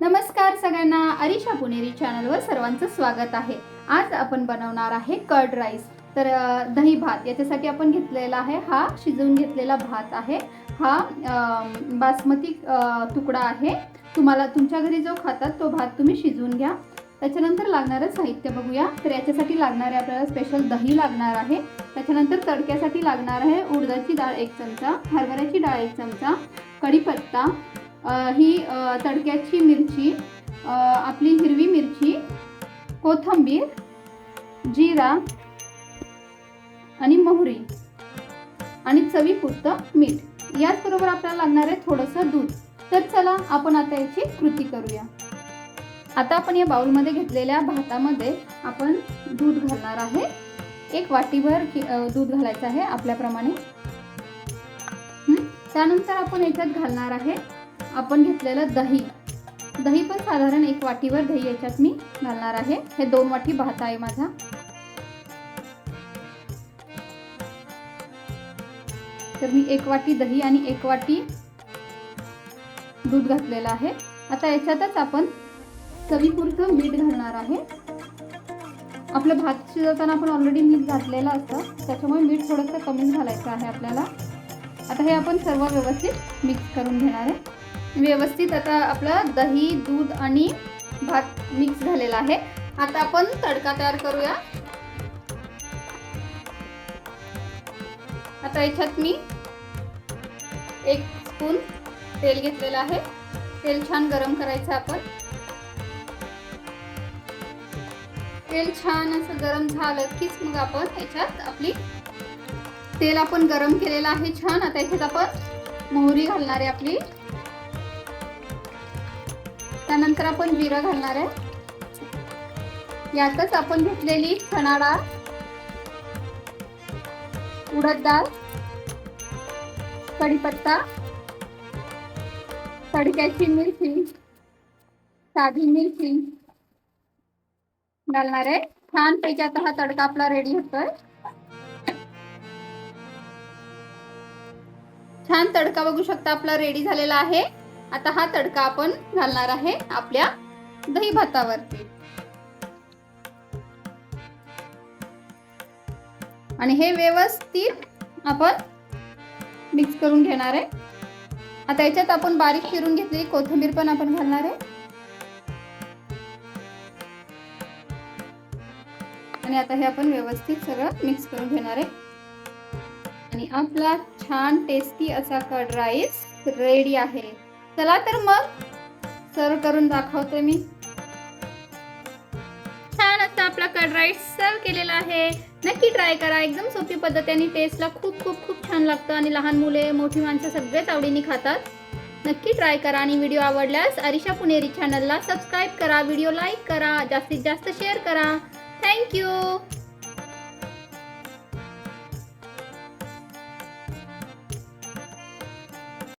नमस्कार सगळ्यांना. अरिशा पुणेरी चॅनलवर सर्वांचं स्वागत आहे. आज आपण बनवणार आहे कर्ड राईस तर दही भात. याच्यासाठी आपण घेतलेला आहे हा शिजवून घेतलेला भात आहे. हा बासमती तुकडा आहे. तुम्हाला तुमच्या घरी जो खातात तो भात तुम्ही शिजवून घ्या. त्याच्यानंतर लागणारं साहित्य बघूया. तर याच्यासाठी लागणारे आपल्याला स्पेशल दही लागणार आहे. त्याच्यानंतर तडक्यासाठी लागणार आहे उडदाची डाळ एक चमचा हरभऱ्याची डाळ एक चमचा कढीपत्ता ही तडक्याची मिरची आपली हिरवी मिरची कोथिंबीर जिरा आणि मोहरी आणि चवीपुरतं मीठ. याचबरोबर आपल्याला लागणार आहे थोडंसं दूध. तर चला आपण आता याची कृती करूया. आता आपण या बाउलमध्ये घेतलेल्या भातामध्ये आपण दूध घालणार आहे. एक वाटीभर दूध घालायचं आहे आपल्याप्रमाणे. त्यानंतर आपण याच्यात घालणार आहे आपण घेतलेलं दही. दही पण साधारण एक वाटीवर दही याच्यात मी घालणार आहे. हे दोन वाटी भात आहे माझा. तर मी एक वाटी दही आणि एक वाटी दूध घातलेलं आहे. आता याच्यातच आपण चवीपुरतं मीठ घालणार आहे. आपलं भात शिजवताना आपण ऑलरेडी मीठ घातलेलं असतं. त्याच्यामुळे मीठ थोडंसं कमीच घालायचं आहे आपल्याला. आता हे आपण सर्व व्यवस्थित मिक्स करून घेणार आहे. व्यवस्थित आता आपलं दही दूध आणि भात मिक्स झालेला आहे. आता आपण तडका तयार करूया. आता याच्यात मी एक स्पून तेल घेतलेलं आहे. तेल छान गरम करायचं आपण. तेल छान असं गरम झालं कीच मग आपण याच्यात आपली तेल आपण गरम केलेलं आहे छान. आता याच्यात आपण मोहरी घालणार आहे आपली. त्यानंतर आपण जिरं घालणार आहे. यातच आपण घेतलेली चणा डाळ उडद डाळ कढीपत्ता तडक्याची मिरची साधी मिरची घालणार आहे. छान पैकी आता हा तडका आपला रेडी होतोय. छान तडका बघू शकता आपला रेडी झालेला आहे. आता हा तडका आपण घालणार आहे आपल्या दही भातावरती आणि हे व्यवस्थित आपण मिक्स करून घेणार आहे. आता याच्यात आपण बारीक चिरून घेतलेली कोथिंबीर पण आपण घालणार आहे. आणि आता हे आपण व्यवस्थित सगळं मिक्स करून घेणार आहे. आणि आपला छान टेस्टी असा कर्ड राईस रेडी आहे. चला तर मग. सर्व करून दाखवते मी. छान असा आपला कर्ड राईस सर्व केलेला आहे. नक्की ट्राय करा. एकदम सोपी पद्धतीने टेस्टला खूप खूप खूप छान लागतं आणि लहान मुले मोठी माणसं सगळेच आवडीने खातात. नक्की ट्राय करा आणि व्हिडिओ आवडल्यास अरिशा पुणेरी चॅनलला सबस्क्राईब करा व्हिडिओ लाईक करा जास्तीत जास्त शेअर करा. थँक्यू